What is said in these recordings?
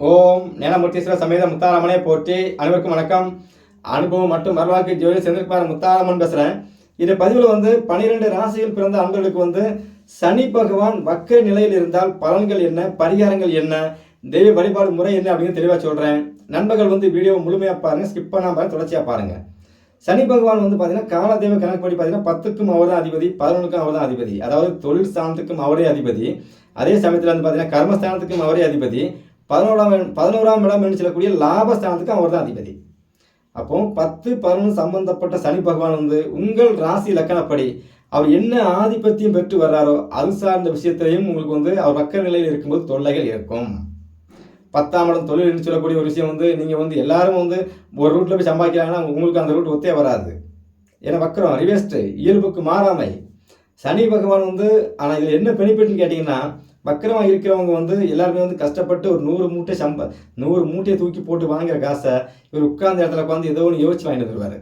ஓம் நேனமூர்த்தீஸ்வர சமேத முத்தாராமனே போற்றி அனைவருக்கும் வணக்கம். அனுபவம் மற்றும் மறுவாக்கு ஜோதி செந்திருப்பார் முத்தாரமன் பேசுகிறேன் இந்த பதிவில் வந்து பனிரெண்டு ராசியில் பிறந்த ஆண்களுக்கு வந்து சனி பகவான் வக்க நிலையில் இருந்தால் பலன்கள் என்ன பரிகாரங்கள் என்ன தெய்வ வழிபாடு முறை என்ன அப்படின்னு தெளிவாக சொல்கிறேன் நண்பர்கள் வந்து வீடியோ முழுமையாக பாருங்கள் ஸ்கிப் பண்ணாமல் பாருங்க தொடர்ச்சியாக பாருங்கள் சனி பகவான் வந்து பார்த்தீங்கன்னா காலதேவ கணக்குப்படி பார்த்தீங்கன்னா பத்துக்கும் அவர் தான் அதிபதி பதினொன்றுக்கும் அவர் தான் அதிபதி. அதாவது தொழில் ஸ்தானத்துக்கும் அவரே அதிபதி. அதே சமயத்தில் வந்து பார்த்தீங்கன்னா கர்மஸ்தானத்துக்கும் அவரே அதிபதி. பதினோராம் பதினோராம் இடம் என்று சொல்லக்கூடிய லாபஸ்தானத்துக்கு அவர் தான் அதிபதி. அப்போ பத்து பதினொன்று சம்பந்தப்பட்ட சனி பகவான் வந்து உங்கள் ராசி லக்கணப்படி அவர் என்ன ஆதிபத்தியம் பெற்று வர்றாரோ அது சார்ந்த விஷயத்திலையும் உங்களுக்கு வந்து அவர் வக்க நிலையில் இருக்கும்போது தொல்லைகள் இருக்கும். பத்தாம் இடம் தொழில் என்று சொல்லக்கூடிய ஒரு விஷயம் வந்து நீங்கள் வந்து எல்லாரும் வந்து ஒரு ரூட்டில் போய் சம்பாதிக்கிறாங்கன்னா உங்களுக்கு அந்த ரூட் ஒத்தே வராது. ஏன்னா வக்கரம் ரிவேஸ்ட்டு இயல்புக்கு மாறாமை. சனி பகவான் வந்து ஆனால் இதில் என்ன பெனிஃபிட்னு கேட்டிங்கன்னா வக்கரமாக இருக்கிறவங்க வந்து எல்லாருமே வந்து கஷ்டப்பட்டு ஒரு நூறு மூட்டை சம்ப நூறு மூட்டையை தூக்கி போட்டு வாங்குற காசை இவர் உட்கார்ந்த இடத்துல உட்காந்து ஏதோ ஒன்று யோசிச்சு வாங்கிட்டு வருவார்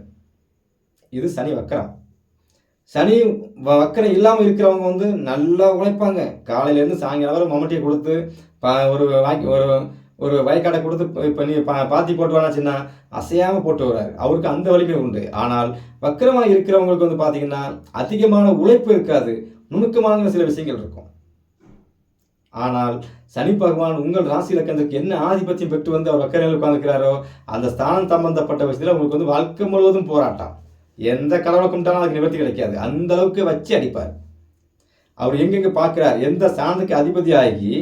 இது சனி வக்கரம். சனி வக்கரம் இல்லாமல் இருக்கிறவங்க வந்து நல்லா உழைப்பாங்க. காலையிலேருந்து சாயங்காலம் வரை மம்மட்டியை கொடுத்து பா ஒரு வாங்கி ஒரு ஒரு வயக்காடை கொடுத்து இப்போ நீ பா பாத்தி போட்டு வேணாச்சுன்னா அசையாமல் போட்டு வர்றாரு. அவருக்கு அந்த வலிமை உண்டு. ஆனால் வக்கரமாக இருக்கிறவங்களுக்கு வந்து பார்த்தீங்கன்னா அதிகமான உழைப்பு இருக்காது. நுணுக்கமான சில விஷயங்கள் இருக்கும். ஆனால் சனி பகவான் உங்கள் ராசி லக்கணத்துக்கு என்ன ஆதிபத்தியம் பெற்று வந்து அவர் வக்கரையில் உட்காந்துக்கிறாரோ அந்த ஸ்தானம் சம்பந்தப்பட்ட விஷயத்தில் உங்களுக்கு வந்து வாழ்க்கை முழுவதும் போராட்டம். எந்த கடவுளை கும்பிட்டாலும் அதுக்கு நிவர்த்தி கிடைக்காது. அந்த அளவுக்கு வச்சு அடிப்பார். அவர் எங்கெங்க பார்க்கிறார்? எந்த ஸ்தானத்துக்கு அதிபதி ஆகி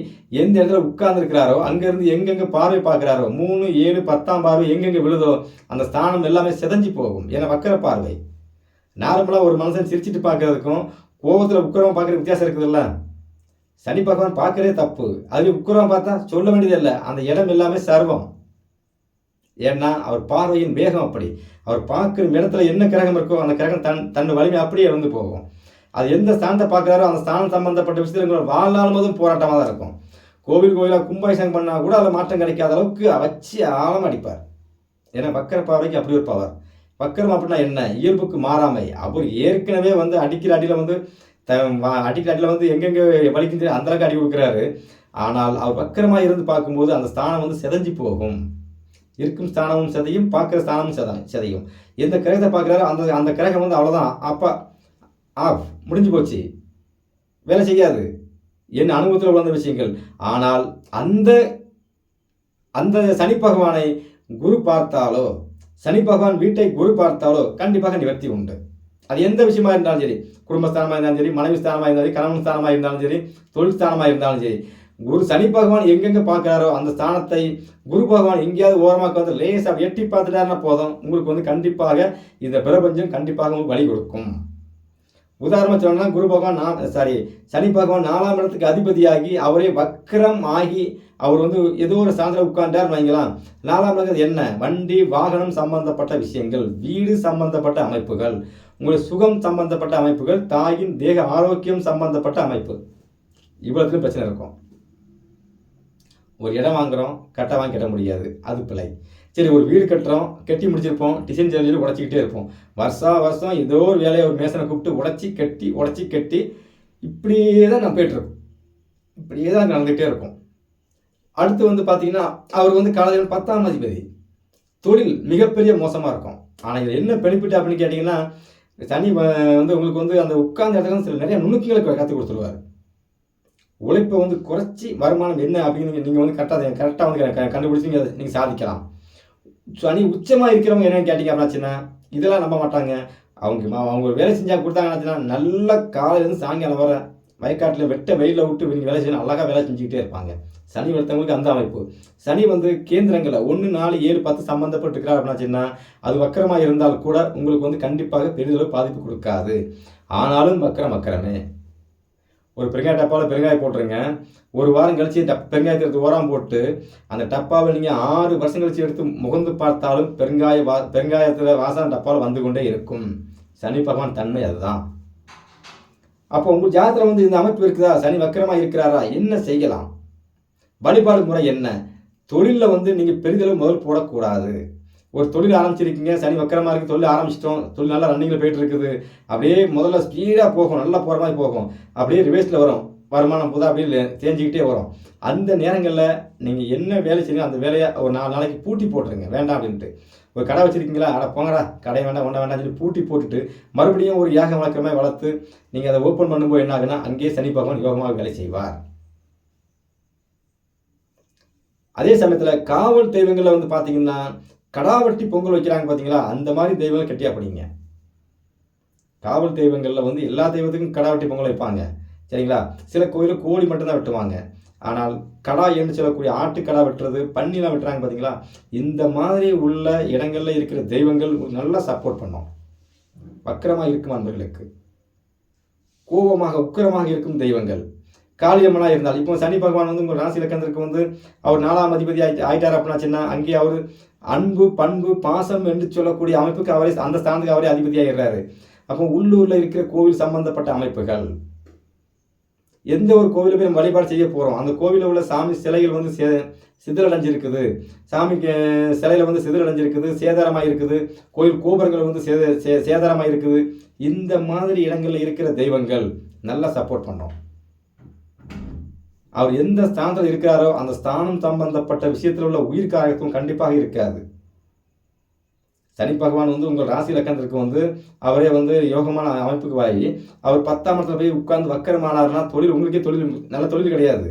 எந்த இடத்துல உட்கார்ந்துருக்கிறாரோ அங்கேருந்து எங்கெங்க பார்வை பார்க்குறாரோ மூணு ஏழு பத்தாம் பார்வை எங்கெங்க விழுதோ அந்த ஸ்தானம் எல்லாமே சிதைஞ்சு போகும். ஏன்னா வக்கர பார்வை. நார்மலாக ஒரு மனுஷன் சிரிச்சிட்டு பார்க்கறதுக்கும் கோபத்தில் உட்காரமா பார்க்குற வித்தியாசம் இருக்குதுல்ல. சனி பகவான் பார்க்கறதே தப்பு. அது உட்காரமா பார்த்தா சொல்ல வேண்டியதில்லை அந்த இடம் எல்லாமே சர்வம். ஏன்னா அவர் பார்வையின் வேகம் அப்படி. அவர் பார்க்குற இடத்துல என்ன கிரகம் இருக்கோ அந்த கிரகம் தன் தன் வலிமை அப்படியே இறந்து போகும். அது எந்த ஸ்தானத்தை பார்க்குறாரோ அந்த ஸ்தானம் சம்பந்தப்பட்ட விஷயத்தில் உங்களோட வாழ்நாள் முழுவதும் போராட்டமாக தான் இருக்கும். கோவில் கோயிலாக கும்பாபிஷேகம் பண்ணால் கூட அதில் மாற்றம் கிடைக்காத அளவுக்கு வச்சு ஆழம் அடிப்பார். ஏன்னா வக்கர பார்வைக்கு அப்படி ஒரு பவர் வக்கரம் அப்படின்னா என்ன? இயல்புக்கு மாறாமை. அவர் ஏற்கனவே வந்து அடிக்கிற அடியில் வந்து த வந்து எங்கெங்கே வலிக்குது அந்த அளவுக்கு அடி கொடுக்குறாரு. ஆனால் அவர் வக்கரமாக இருந்து பார்க்கும்போது அந்த ஸ்தானம் வந்து சிதைஞ்சு போகும். இருக்கும் ஸ்தானமும் சிதையும் பார்க்குற ஸ்தானமும் செத சிதையும். எந்த கிரகத்தை பார்க்குறாரோ அந்த அந்த கிரகம் வந்து அவ்வளோதான் அப்பா ஆஃப் முடிஞ்சு போச்சு. வேலை செய்யாது. என் அனுபவத்தில் உள்ள விஷயங்கள். ஆனால் அந்த அந்த சனி பகவானை குரு பார்த்தாலோ சனி பகவான் வீட்டை குரு பார்த்தாலோ கண்டிப்பாக நிவர்த்தி உண்டு. அது எந்த விஷயமா இருந்தாலும் சரி குடும்பஸ்தானமாக இருந்தாலும் சரி மனைவி ஸ்தானமாக இருந்தாலும் சரி கணவன் ஸ்தானமாக இருந்தாலும் சரி தொழில் ஸ்தானமாக இருந்தாலும் சரி குரு சனி பகவான் எங்கெங்கே பார்க்குறாரோ அந்த ஸ்தானத்தை குரு பகவான் எங்கேயாவது ஓரமாக வந்து லேசாக எட்டி பார்த்துட்டாருன்னா போதும். உங்களுக்கு வந்து கண்டிப்பாக இந்த பிரபஞ்சம் கண்டிப்பாக உங்களுக்கு வழி கொடுக்கும். உதாரணமாக சொல்லணும்னா குரு பகவான் நான் சாரி சனி பகவான் நாலாம் இடத்துக்கு அதிபதியாகி அவரே வக்கரம் ஆகி அவர் வந்து ஏதோ ஒரு சாந்தில் உட்கார்ந்தார் வாங்கிக்கலாம் நாலாம் இடத்துக்கு என்ன? வண்டி வாகனம் சம்பந்தப்பட்ட விஷயங்கள் வீடு சம்பந்தப்பட்ட அமைப்புகள். உங்களுடைய சுகம் சம்பந்தப்பட்ட அமைப்புகள் தாயின் தேக ஆரோக்கியம் சம்பந்தப்பட்ட அமைப்பு. இவ்வளோத்துலையும் பிரச்சனை இருக்கும். ஒரு இடம் வாங்குறோம் கட்ட வாங்கி கட்ட முடியாது. அது பிழை. சரி ஒரு வீடு கட்டுறோம் கட்டி முடிச்சிருப்போம் டிசைன் செஞ்சு உடச்சிக்கிட்டே இருப்போம். வருஷா வருஷம் ஏதோ ஒரு வேலையை ஒரு மேசனை கூப்பிட்டு உடச்சி கட்டி உடச்சி கட்டி இப்படியே தான் நான் போயிட்டுருக்கோம். இப்படியே தான் நடந்துகிட்டே இருக்கும். அடுத்து வந்து பார்த்தீங்கன்னா அவர் வந்து காலையில் பத்தாம் அதிபதி. தொழில் மிகப்பெரிய மோசமாக இருக்கும். ஆனால் இதில் என்ன பெனிஃபிட் அப்படின்னு கேட்டிங்கன்னா சனி வந்து உங்களுக்கு வந்து அந்த உட்கார்ந்த இடத்துல வந்து சில நிறைய நுணுக்கிகளை கற்றுக் கொடுத்துருவார். உழைப்பை வந்து குறைச்சி வருமானம் என்ன அப்படின்னு நீங்கள் வந்து கரெக்டாக கரெக்டாக வந்து க- கண்டுபிடிச்சி நீங்கள் நீங்கள் சாதிக்கலாம். சனி உச்சமாக இருக்கிறவங்க என்னென்னு கேட்டிங்க அப்படின்னாச்சுன்னா இதெல்லாம் நம்ப மாட்டாங்க. அவங்க அவங்க வேலை செஞ்சால் கொடுத்தாங்கன்னாச்சுன்னா நல்ல காலையிலேருந்து சாயங்காலம் வர வயக்காட்டில் வெட்ட வெயிலில் விட்டு நீங்கள் வேலை செய்யணும் அழகாக வேலை செஞ்சுக்கிட்டே இருப்பாங்க. சனி வளர்த்தவங்களுக்கு அந்த அமைப்பு. சனி வந்து கேந்திரங்களை ஒன்று நாலு ஏழு பத்து சம்மந்தப்பட்டிருக்கிறார் சொன்னால் அது வக்கரமாக இருந்தால் கூட உங்களுக்கு வந்து கண்டிப்பாக பெரிதளவு பாதிப்பு கொடுக்காது. ஆனாலும் வக்கரம் வக்கரமே. ஒரு பெருங்காய டப்பாவில் பெருங்காயம் போட்டுருங்க. ஒரு வாரம் கழிச்சு டப் பெருங்காயத்தை எடுத்து ஓரம் போட்டு அந்த டப்பாவை நீங்கள் ஆறு வருஷம் கழிச்சு எடுத்து முகந்து பார்த்தாலும் பெருங்காய வா பெருங்காயத்தில் வாசனை டப்பாவில் வந்து கொண்டே இருக்கும். சனி பகவான் தன்மை அதுதான். அப்போ உங்கள் ஜாதகத்தில் வந்து இந்த அமைப்பு இருக்குதா? சனி வக்கரமாக இருக்கிறாரா? என்ன செய்யலாம்? வழிபாடு முறை என்ன? தொழிலில் வந்து நீங்கள் பெரிதளவு முதல் போடக்கூடாது. ஒரு தொழில் ஆரம்பிச்சிருக்கீங்க சனி வக்கரமாக இருக்குது தொழில் ஆரம்பிச்சிட்டோம் தொழில் நல்லா ரன்னிங்கில் போயிட்டு இருக்குது. அப்படியே முதல்ல ஸ்பீடாக போகும் நல்லா போகிற மாதிரி போகும். அப்படியே ரிவேஸில் வரும். வருமானம் புதா அப்படியே தேஞ்சிக்கிட்டே வரும். அந்த நேரங்களில் நீங்கள் என்ன வேலை செய்யுங்க அந்த வேலையை ஒரு நாலு நாளைக்கு பூட்டி போட்டுருங்க. வேண்டாம் அப்படின்ட்டு. ஒரு கடை வச்சுருக்கீங்களா? அட போங்கடா கடை வேண்டாம் ஒன்றா வேண்டாம் சொல்லி பூட்டி போட்டுட்டு மறுபடியும் ஒரு யாக வழக்கமாக வளர்த்து நீங்கள் அதை ஓப்பன் பண்ணும்போது என்ன ஆகுனா அங்கேயே சனி பகவான் யோகமாக வேலை செய்வார். அதே சமயத்தில் காவல் தெய்வங்களில் வந்து பார்த்தீங்கன்னா கடாவட்டி பொங்கல் வைக்கிறாங்க பார்த்தீங்களா அந்த மாதிரி தெய்வங்கள் கட்டியா படிங்க. காவல் தெய்வங்களில் வந்து எல்லா தெய்வத்துக்கும் கடாவட்டி பொங்கல் வைப்பாங்க. சரிங்களா? சில கோயிலில் கோழி மட்டும்தான் வெட்டுவாங்க. ஆனால் கடா என்று சொல்லக்கூடிய ஆட்டுக்கடா வெட்டுறது பன்னிலாம் வெட்டுறாங்க பார்த்தீங்களா இந்த மாதிரி உள்ள இடங்களில் இருக்கிற தெய்வங்கள் நல்லா சப்போர்ட் பண்ணும். வக்கரமாக இருக்கும் அன்பர்களுக்கு. கோபமாக உக்கிரமாக இருக்கும் தெய்வங்கள். காளியம்மனாக இருந்தால் இப்போ சனி பகவான் வந்து உங்கள் ராசி இலக்கணத்திற்கு வந்து அவர் நாலாம் அதிபதி ஆயிட்டு ஆயிட்டார் அப்படின்னாச்சுன்னா அங்கே அவர் அன்பு பண்பு பாசம் என்று சொல்லக்கூடிய அமைப்புக்கு அவரே அந்த ஸ்தானத்துக்கு அவரே அதிபதியாகிறாரு அப்போ உள்ளூரில் இருக்கிற கோவில் சம்பந்தப்பட்ட அமைப்புகள் எந்த ஒரு கோவிலை போய் நம்ம வழிபாடு செய்ய போகிறோம் அந்த கோவிலில் உள்ள சாமி சிலைகள் வந்து சே சிதறடைஞ்சிருக்குது சாமிக்கு சிலையில் வந்து சிதறடைஞ்சிருக்குது சேதாரமாக இருக்குது கோயில் கோபுரங்கள் வந்து சேத சே சேதாரமாக இருக்குது இந்த மாதிரி இடங்களில் இருக்கிற தெய்வங்கள் நல்லா சப்போர்ட் பண்ணோம். அவர் எந்த ஸ்தானத்தில் இருக்கிறாரோ அந்த ஸ்தானம் சம்பந்தப்பட்ட விஷயத்தில் உள்ள உயிர்காரத்துவம் கண்டிப்பாக இருக்காது. சனி பகவான் வந்து உங்கள் ராசி லக்கணத்திற்கு வந்து அவரே வந்து யோகமான அமைப்புக்கு வாங்கி அவர் பத்தாம் இடத்துல போய் உட்கார்ந்து வக்கரமானார்னா தொழில் உங்களுக்கே தொழில் நல்ல தொழில் கிடையாது.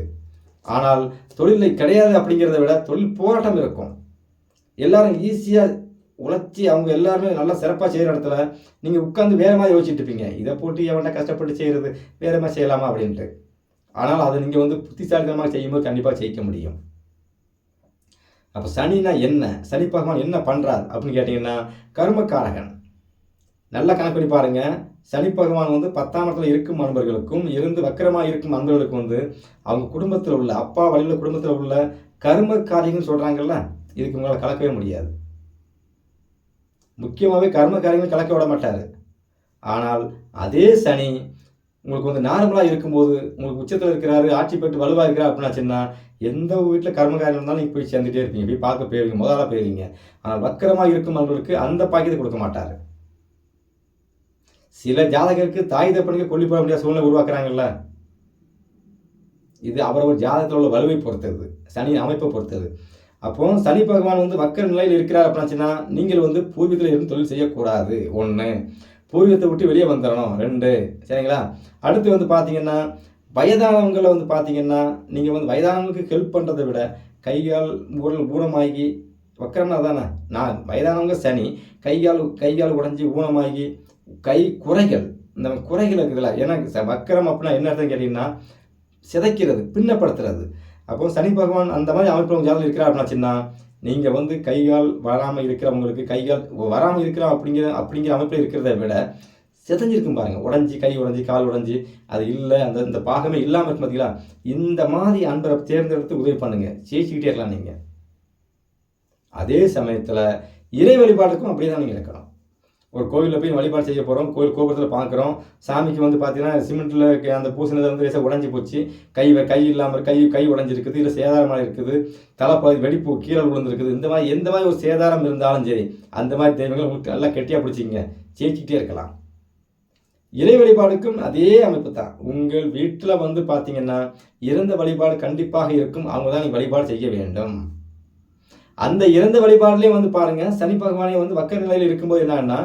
ஆனால் தொழிலை கிடையாது அப்படிங்கிறத விட தொழில் போராட்டம் இருக்கும். எல்லாரும் ஈஸியாக உழைச்சி அவங்க எல்லாருமே நல்லா சிறப்பாக செய்கிற இடத்துல நீங்கள் உட்காந்து வேற மாதிரி யோசிச்சுட்டு இருப்பீங்க. இதை போட்டு எவன்டா கஷ்டப்பட்டு செய்கிறது வேற மாதிரி செய்யலாமா அப்படின்ட்டு. ஆனால் அதை நீங்கள் வந்து புத்திசாலித்தனமாக செய்யும்போது கண்டிப்பாக ஜெயிக்க முடியும். அப்போ சனினா என்ன? சனி பகவான் என்ன பண்ணுறார் அப்படின்னு கேட்டிங்கன்னா கர்மக்காரகன். நல்லா கணக்கு பண்ணி சனி பகவான் வந்து பத்தாம் இடத்துல இருக்கும் அன்பர்களுக்கும் இருந்து வக்கரமாக இருக்கும் அன்பர்களுக்கும் வந்து அவங்க குடும்பத்தில் உள்ள அப்பா வழியில் குடும்பத்தில் உள்ள கர்ம காரியங்கள் சொல்கிறாங்கல்ல இதுக்கு உங்களால் கலக்கவே முடியாது. முக்கியமாகவே கர்ம காரியங்கள் கலக்க விட மாட்டார். ஆனால் அதே சனி உங்களுக்கு வந்து நார்மலாக இருக்கும்போது உங்களுக்கு உச்சத்தில் இருக்கிறாரு ஆட்சி பெற்று வலுவாக இருக்கிறார் அப்படின்னாச்சுன்னா எந்த வீட்டில் கர்மகாரியம் இருந்தாலும் நீங்கள் போய் சேர்ந்துட்டே இருப்பீங்க. போய் பார்க்க போயிருவீங்க முதல்ல போயிருவீங்க. ஆனால் வக்கரமாக இருக்கும் அவர்களுக்கு அந்த பாக்கியத்தை கொடுக்க மாட்டார். சில ஜாதகருக்கு தாய் தப்பனுக்கு கொல்லி போட முடியாத சூழ்நிலை உருவாக்குறாங்கல்ல. இது அவரவர் ஜாதகத்தில் உள்ள வலுவை பொறுத்தது சனி அமைப்பை பொறுத்தது. அப்போ சனி பகவான் வந்து வக்கர நிலையில் இருக்கிறார் அப்படின்னாச்சுன்னா நீங்கள் வந்து பூர்வீகத்தில் இருந்து தொழில் செய்யக்கூடாது. ஒன்று பூர்வீகத்தை விட்டு வெளியே வந்துடணும் ரெண்டு. சரிங்களா? அடுத்து வந்து பார்த்தீங்கன்னா வயதானவங்களை வந்து பார்த்தீங்கன்னா நீங்கள் வந்து வயதானவங்களுக்கு ஹெல்ப் பண்ணுறதை விட கைகால் உடல் ஊனமாகி வக்கரம்னா தானே? நான் வயதானவங்க சனி கைகால் கைகால் உடஞ்சி ஊனமாகி கை குறைகள். இந்த குறைகள் இருக்குதுல்ல ஏன்னா ச- வக்கரம் அப்படின்னா என்ன அர்த்தம் கேட்டிங்கன்னா சிதைக்கிறது பின்னப்படுத்துறது. அப்போ சனி பகவான் அந்த மாதிரி அமைப்பு உங்கள் ஜாதகம் இருக்கிறார் அப்படின்னாச்சுன்னா நீங்கள் வந்து கைகால் வராமல் இருக்கிறவங்களுக்கு கைகால் வராமல் இருக்கிறோம் அப்படிங்கிற அப்படிங்கிற அமைப்பில் இருக்கிறத விட சிதஞ்சிருக்கும் பாருங்கள் உடஞ்சி கை உடஞ்சி கால் உடஞ்சி அது இல்லை அந்த இந்த பாகமே இல்லாமல் இருக்கும் பார்த்தீங்களா இந்த மாதிரி அன்பரை தேர்ந்தெடுத்து உதவி பண்ணுங்க. ஜெயிச்சுக்கிட்டே இருக்கலாம் நீங்கள் அதே சமயத்தில் இறை வழிபாட்டுக்கும் அப்படியே தான் நீங்கள் இருக்கணும் ஒரு கோவிலில் போய் வழிபாடு செய்ய போகிறோம் கோயில் கோபுரத்தில் பார்க்குறோம் சாமிக்கு வந்து பார்த்தீங்கன்னா சிமெண்ட்டில் அந்த பூசினதை வந்து லேசாக உடஞ்சி போச்சு. கை கை இல்லாமல் கை கை உடஞ்சிருக்குது. இல்லை சேதாரமாக இருக்குது. தலைப்பகுதி வெடிப்பு கீழே விழுந்திருக்குது. இந்த மாதிரி எந்த மாதிரி ஒரு சேதாரம் இருந்தாலும் சரி அந்த மாதிரி தெய்வங்கள் உங்களுக்கு நல்லா கெட்டியாக பிடிச்சிங்க ஜெயிச்சுக்கிட்டே இருக்கலாம். இறை வழிபாடுக்கும் அதே அமைப்பு தான். உங்கள் வீட்டில் வந்து பார்த்தீங்கன்னா இறந்த வழிபாடு கண்டிப்பாக இருக்கும். அவங்க தான் நீங்கள் வழிபாடு செய்ய வேண்டும். அந்த இறந்த வழிபாடுலேயும் வந்து பாருங்க சனி பகவானே வந்து வக்க நிலையில் இருக்கும்போது என்னன்னா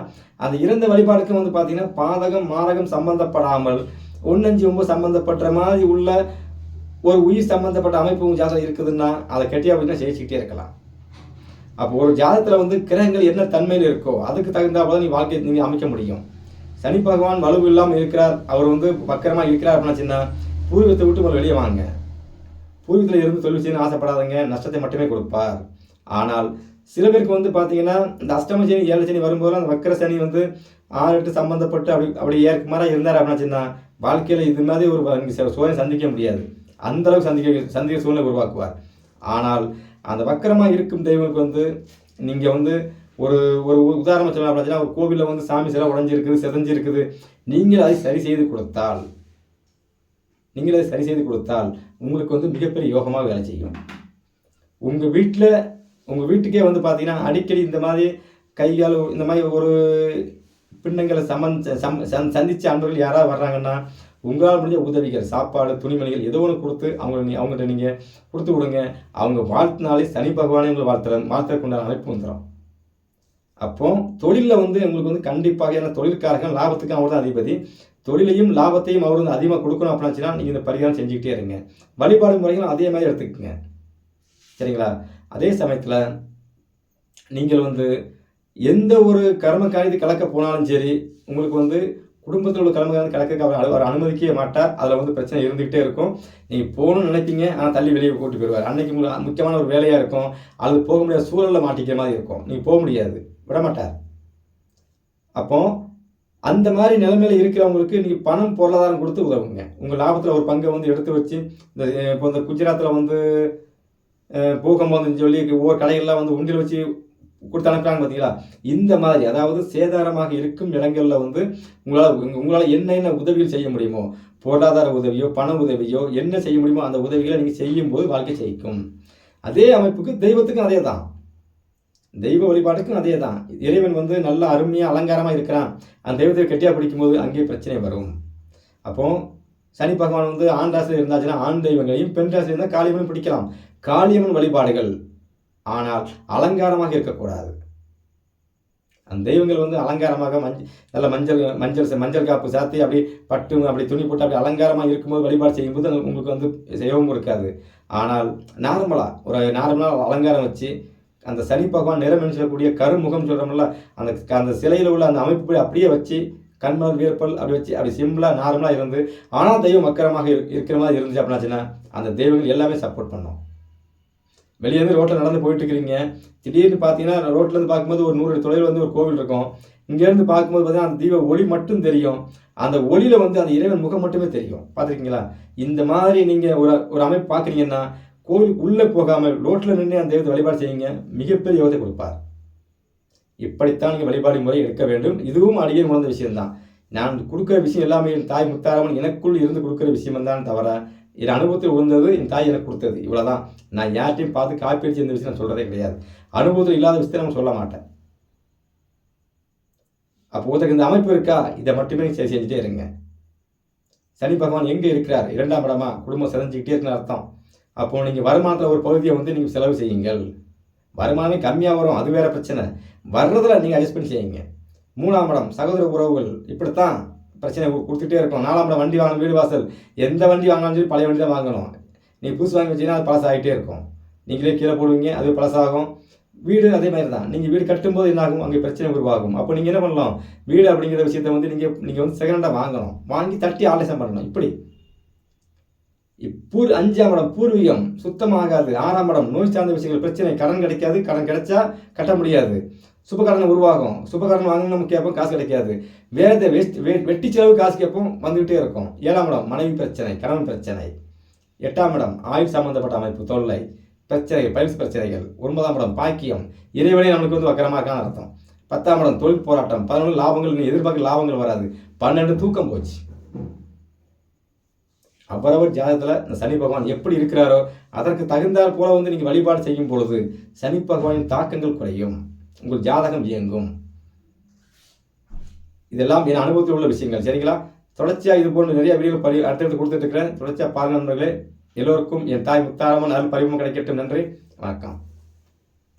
அந்த இறந்த வழிபாடுக்கு வந்து பார்த்தீங்கன்னா பாதகம் மாரகம் சம்பந்தப்படாமல் ஒன்னஞ்சு ஒன்பது சம்பந்தப்பட்ட மாதிரி உள்ள ஒரு உயிர் சம்பந்தப்பட்ட அமைப்பு உங்கள் ஜாதகம் இருக்குதுன்னா அதை கட்டி அப்படின்னா ஜெயிச்சுக்கிட்டே இருக்கலாம். அப்போ ஒரு ஜாதகத்தில் வந்து கிரகங்கள் என்ன தன்மையில் இருக்கோ அதுக்கு தகுந்தாப்போல நீ வாழ்க்கையை நீங்கள் அமைக்க முடியும். சனி பகவான் வலுவு இல்லாமல் இருக்கிறார் அவர் வந்து பக்கரமாக இருக்கிறார் அப்படின்னா சின்ன பூர்வத்தை விட்டு உங்களை வெளியே வாங்க. பூர்வத்தில் இருந்து தொழில் செய்யணும்னு ஆசைப்படாதங்க நஷ்டத்தை மட்டுமே கொடுப்பார். ஆனால் சில பேருக்கு வந்து பார்த்தீங்கன்னா இந்த அஷ்டம சனி ஏழு சனி வரும்போது அந்த வக்கர சனி வந்து ஆறு எட்டு சம்மந்தப்பட்டு அப்படி அப்படி ஏற்குமாராக இருந்தார் அப்படின்னா சொன்னால் வாழ்க்கையில் இது மாதிரி ஒரு நீங்க சோதனை சந்திக்க முடியாது. அந்த அளவுக்கு சந்திக்க சந்திக்க சூழ்நிலை உருவாக்குவார். ஆனால் அந்த வக்கரமாக இருக்கும் தெய்வங்களுக்கு வந்து நீங்கள் வந்து ஒரு ஒரு உதாரணம் சொல்லலாம் அப்படின்னா ஒரு கோவிலில் வந்து சாமி சிலை உடஞ்சிருக்குது செதஞ்சிருக்குது. நீங்கள் அதை சரி செய்து கொடுத்தால் நீங்கள் அதை சரி செய்து கொடுத்தால் உங்களுக்கு வந்து மிகப்பெரிய யோகமாக வேலை செய்யும். உங்கள் வீட்டில் உங்கள் வீட்டுக்கே வந்து பார்த்தீங்கன்னா அடிக்கடி இந்த மாதிரி கைகால் இந்த மாதிரி ஒரு பின்னங்களை சமன் சம் சந்தித்த அன்பர்கள் யாராவது வர்றாங்கன்னா உங்களால் முடிஞ்ச உதவிகள் சாப்பாடு துணிமணிகள் ஏதோ ஒன்று கொடுத்து அவங்க நீ அவங்ககிட்ட நீங்கள் கொடுத்து விடுங்க. அவங்க வாழ்த்தினாலே சனி பகவானே உங்களை வாழ்த்துற வாழ்த்துறதுக்குண்டான அமைப்பு வந்துடும் அப்போ தொழிலில் வந்து உங்களுக்கு வந்து கண்டிப்பாக ஏன்னா தொழிற்காரர்கள் லாபத்துக்கு அவர் தான் அதிபதி. தொழிலையும் லாபத்தையும் அவர் வந்து அதிகமாக கொடுக்கணும் அப்படின்னா நீங்கள் இந்த பரிகாரம் செஞ்சுக்கிட்டே இருங்க. வழிபாடு முறைகளும் அதே மாதிரி எடுத்துக்கோங்க. சரிங்களா? அதே சமயத்தில் நீங்கள் வந்து எந்த ஒரு கர்ம காரியத்தை கலக்க போனாலும் சரி உங்களுக்கு வந்து குடும்பத்தில் உள்ள கர்ம காரியம் கலக்க அவர் அனுமதிக்கவே மாட்டார். அதில் வந்து பிரச்சனை இருந்துகிட்டே இருக்கும். நீங்கள் போகணும்னு நினைப்பீங்க ஆனால் தள்ளி வெளியே கூட்டி போயிடுவார். அன்னைக்கு உங்களுக்கு முக்கியமான ஒரு வேலையாக இருக்கும். அது போக முடியாத சூழலில் மாட்டிக்கிற மாதிரி இருக்கும். நீங்கள் போக முடியாது. விட மாட்டார். அப்போ அந்த மாதிரி நிலைமையில் இருக்கிறவங்களுக்கு நீங்கள் பணம் பொருளாதாரம் கொடுத்து உதவுங்க. உங்கள் லாபத்தில் ஒரு பங்கை வந்து எடுத்து வச்சு இந்த இப்போ இந்த குஜராத்தில் வந்து பூகம்பம் வந்துன்னு சொல்லி ஒவ்வொரு கடைகள்லாம் வந்து உண்டில் வச்சு கொடுத்து அனுப்புறாங்க பார்த்தீங்களா இந்த மாதிரி அதாவது சேதாரமாக இருக்கும் இடங்களில் வந்து உங்களால் உங்களால் என்னென்ன உதவிகள் செய்ய முடியுமோ பொருளாதார உதவியோ பண உதவியோ என்ன செய்ய முடியுமோ அந்த உதவிகளை நீங்கள் செய்யும்போது வாழ்க்கை ஜெயிக்கும். அதே அமைப்புக்கு தெய்வத்துக்கும் அதே தான். தெய்வ வழிபாட்டுக்கும் அதே தான். இறைவன் வந்து நல்ல அருமையாக அலங்காரமாக இருக்கிறான். அந்த தெய்வத்தை கெட்டியாக பிடிக்கும்போது அங்கேயே பிரச்சனை வரும். அப்போது சனி பகவான் வந்து ஆண் ராசியில் இருந்தாச்சுன்னா ஆண் தெய்வங்களையும் பெண் ராசியில் இருந்தால் காளியமும் பிடிக்கலாம். காளியம்மன் வழிபாடுகள் ஆனால் அலங்காரமாக இருக்கக்கூடாது. அந்த தெய்வங்கள் வந்து அலங்காரமாக மஞ்சள் நல்ல மஞ்சள் மஞ்சள் மஞ்சள் காப்பு சாத்தி அப்படி பட்டு அப்படி துணி போட்டு அப்படி அலங்காரமாக இருக்கும்போது வழிபாடு செய்யும்போது உங்களுக்கு வந்து செய்யவும் இருக்காது ஆனால் நார்மலாக ஒரு நார்மலாக அலங்காரம் வச்சு அந்த சனி பகவான் நிறம் சொல்லக்கூடிய கருமுகம் சொல்கிறோம்ல அந்த அந்த சிலையில் உள்ள அந்த அமைப்பு அப்படியே வச்சு கண்மலர் வீரப்பல் அப்படி வச்சு அப்படி சிம்பிளாக நார்மலாக இருந்து ஆனால் தெய்வம் அக்கரமாக இரு- இருக்கிற மாதிரி இருந்துச்சு அப்படின்னாச்சுன்னா அந்த தெய்வங்கள் எல்லாமே சப்போர்ட் பண்ணோம். வெளியே வந்து ரோட்டில் நடந்து போயிட்டு இருக்கிறீங்க திடீர்னு பார்த்தீங்கன்னா ரோட்ல இருந்து பார்க்கும்போது ஒரு நூறு தொலைவில் வந்து ஒரு கோவில் இருக்கும். இங்கேருந்து பார்க்கும்போது பார்த்தீங்கன்னா அந்த தீப ஒளி மட்டும் தெரியும். அந்த ஒளியில வந்து அந்த இறைவன் முகம் மட்டுமே தெரியும். பார்த்துருக்கீங்களா இந்த மாதிரி நீங்கள் ஒரு ஒரு அமைப்பு பார்க்குறீங்கன்னா கோவிலுக்கு உள்ளே போகாமல் ரோட்டில் நின்று அந்த தெய்வத்தை வழிபாடு செய்யுங்க. மிகப்பெரிய யோகத்தை கொடுப்பார். இப்படித்தான் நீங்கள் வழிபாடு முறை எடுக்க வேண்டும். இதுவும் அடியே உணர்ந்த விஷயம்தான். நான் கொடுக்குற விஷயம் எல்லாமே தாய் முத்தாரமன் எனக்குள் இருந்து கொடுக்குற விஷயம் தான் தவிர என் அனுபவத்தில் விழுந்தது என் தாய் எனக்கு கொடுத்தது. இவ்வளோதான் நான் யார்ட்டையும் பார்த்து காப்பி அடிச்சு இந்த விஷயம் நான் சொல்கிறதே கிடையாது. அனுபவத்தில் இல்லாத விஷயத்தை நான் சொல்ல மாட்டேன். அப்போ உதக்கு இந்த அமைப்பு இருக்கா? இதை மட்டுமே சரி செஞ்சுட்டே இருங்க. சனி பகவான் எங்கே இருக்கிறார்? இரண்டாம் இடமா? குடும்பம் செதஞ்சிக்கிட்டே இருக்குன்னு அர்த்தம். அப்போ நீங்கள் வருமானத்தில் ஒரு பகுதியை வந்து நீங்கள் செலவு செய்யுங்கள். வருமானமே கம்மியாக வரும். அது வேறு பிரச்சனை. வர்றதில் நீங்கள் அட்ஜஸ்ட் பண்ணி செய்யுங்க. மூணாம் இடம் சகோதர உறவுகள். இப்படித்தான். பிரச்சனை கொடுத்துட்டே இருக்கும் நாலாம்படம் வண்டி வாங்கணும் வீடு வாசல். எந்த வண்டி வாங்கினாலும் சரி பழைய வண்டி தான் வாங்கணும். நீங்கள் புதுசு வாங்கி வச்சிங்கன்னா அது பழசாகிட்டே இருக்கும். நீங்களே கீழே போடுவீங்க அது பழசாகும். வீடு அதே மாதிரி தான் நீங்கள் வீடு கட்டும்போது என்னாகும் அங்கே பிரச்சனை உருவாகும். அப்போ நீங்கள் என்ன பண்ணலாம்? வீடு அப்படிங்கிற விஷயத்த வந்து நீங்கள் நீங்கள் வந்து செகண்டாக வாங்கணும். வாங்கி தட்டி ஆலோசனை பண்ணணும். இப்படி. இப்பூர் அஞ்சாம் இடம் பூர்வீகம். சுத்தமாகாது. ஆறாம் இடம் நோய் சார்ந்த விஷயங்கள். பிரச்சனை. கடன் கிடைக்காது. கடன் கிடைச்சா கட்ட முடியாது. சுபகரணம் உருவாகும். சுபகரணம் வாங்கணும் நம்ம கேட்போம் காசு கிடைக்காது. வேறதை வெஸ்ட் வெ வெட்டி செலவு காசு கேட்போம் வந்துகிட்டே இருக்கும். ஏழாம் இடம் மனைவி பிரச்சனை கணவன் பிரச்சனை. எட்டாம் இடம் ஆயுள் சம்பந்தப்பட்ட அமைப்பு தொல்லை பிரச்சனைகள் பயிற்சி பிரச்சனைகள். ஒன்பதாம் இடம் பாக்கியம். இறைவனே நம்மளுக்கு வந்து வக்கரமாக அர்த்தம். பத்தாம் இடம் தொழில் போராட்டம். பதினொன்று லாபங்கள் நீ எதிர்பார்க்க லாபங்கள் வராது. பன்னெண்டு தூக்கம் போச்சு. அவரவர் ஜாதகத்தில் இந்த சனி பகவான் எப்படி இருக்கிறாரோ அதற்கு தகுந்தால் போல வந்து நீங்கள் வழிபாடு செய்யும் பொழுது சனி பகவானின் தாக்கங்கள் குறையும். உங்கள் ஜாதகம் இயங்கும். இதெல்லாம் என் அனுபவத்தில் உள்ள விஷயங்கள். சரிங்களா? தொடர்ச்சியாக இது போன்ற நிறைய வீடியோ பரி அடுத்தடுத்து கொடுத்துட்டு இருக்கிறேன். தொடர்ச்சியாக பாருங்கள் நண்பர்களே. எல்லோருக்கும் என் தாய் முத்தாரமான அருள் பரிமம் கிடைக்கட்டும். நன்றி. வணக்கம்.